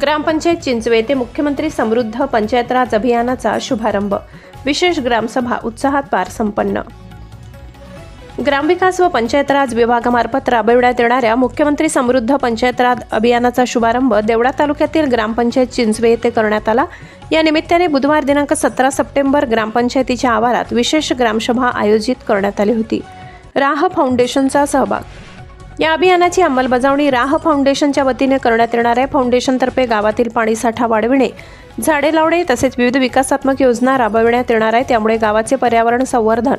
ग्रामपंचायत चिंचवे येथे मुख्यमंत्री समृद्ध पंचायत राज अभियानाचा शुभारंभ. विशेष ग्रामसभा उत्साहात पार संपन्न ग्रामविकास व पंचायत राज विभागामार्फत राबविण्यात येणाऱ्या मुख्यमंत्री समृद्ध पंचायत राज अभियानाचा शुभारंभ देवळा तालुक्यातील ग्रामपंचायत चिंचवे येथे करण्यात आला. या निमित्ताने बुधवार दिनांक सतरा सप्टेंबर ग्रामपंचायतीच्या आवारात विशेष ग्रामसभा आयोजित करण्यात आली होती. राह फाउंडेशनचा सहभाग या अभियानाची अंमलबजावणी राह फाउंडेशनच्या वतीने करण्यात येणार आहे. फाउंडेशनतर्फे गावातील पाणीसाठा वाढविणे झाडे लावणे तसेच विविध विकासात्मक योजना राबविण्यात येणार आहे. त्यामुळे गावाचे पर्यावरण संवर्धन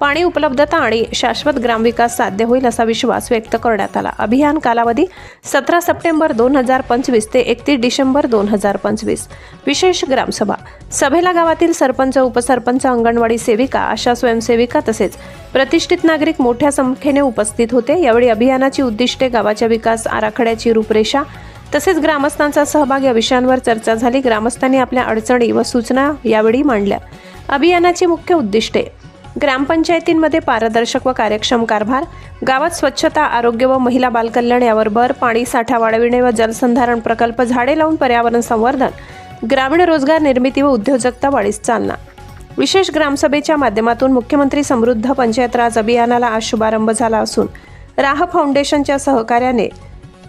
पाणी उपलब्धता आणि शाश्वत ग्रामविकास साध्य होईल असा विश्वास व्यक्त करण्यात आला. अभियान कालावधी सतरा सप्टेंबर दोन हजार पंचवीस ते एकतीस डिसेंबर दोन हजार पंचवीस. विशेष ग्रामसभा. सभेला गावातील सरपंच उपसरपंच अंगणवाडी सेविका आशा स्वयंसेविका तसेच प्रतिष्ठित नागरिक मोठ्या संख्येने उपस्थित होते. यावेळी अभियानाची उद्दिष्टे गावाच्या विकास आराखड्याची रूपरेषा तसेच ग्रामस्थांचा सहभाग या विषयांवर चर्चा झाली. ग्रामस्थांनी आपल्या अडचणी व सूचना यावेळी मांडल्या. अभियानाची मुख्य उद्दिष्टे ग्रामपंचायतींमध्ये पारदर्शक व कार्यक्षम कारभार गावात स्वच्छता आरोग्य व महिला बालकल्याण यावर भर पाणी साठा वाढविणे व जलसंधारण प्रकल्प झाडे लावून पर्यावरण संवर्धन ग्रामीण रोजगार निर्मिती व उद्योजकता वाढीस चालना विशेष ग्रामसभेच्या माध्यमातून मुख्यमंत्री समृद्ध पंचायत राज अभियानाला आज शुभारंभ झाला असून राह फाउंडेशनच्या सहकार्याने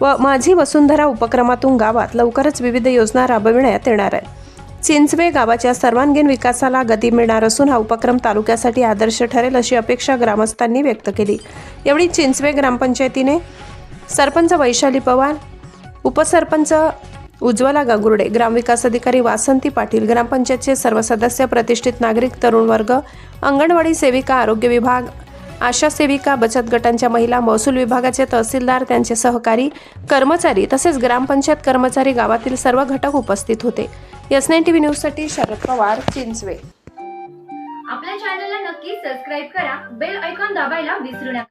व माझी वसुंधरा उपक्रमातून गावात लवकरच विविध योजना राबविण्यात येणार आहे चिंचवे गावाच्या सर्वांगीण विकासाला गती मिळणार असून हा उपक्रम तालुक्यासाठी आदर्श ठरेल अशी अपेक्षा ग्रामस्थांनी व्यक्त केली. यावेळी चिंचवे ग्रामपंचायतीने सरपंच वैशाली पवार उपसरपंच उज्ज्वला गागुर्डे ग्रामविकास अधिकारी वासंती पाटील ग्रामपंचायतचे सर्व सदस्य प्रतिष्ठित नागरिक तरुण वर्ग अंगणवाडी सेविका आरोग्य विभाग आशा सेविका बचत गटांच्या महिला महसूल विभागाचे तहसीलदार त्यांचे सहकारी कर्मचारी तसेच ग्रामपंचायत कर्मचारी गावातील सर्व घटक उपस्थित होते. एस नाईन टी व्ही न्यूजसाठी शरद पवार चिंचवे. आपल्या चॅनलला नक्की सबस्क्राईब करा बेल ऐकॉन दाबायला विसरू नका.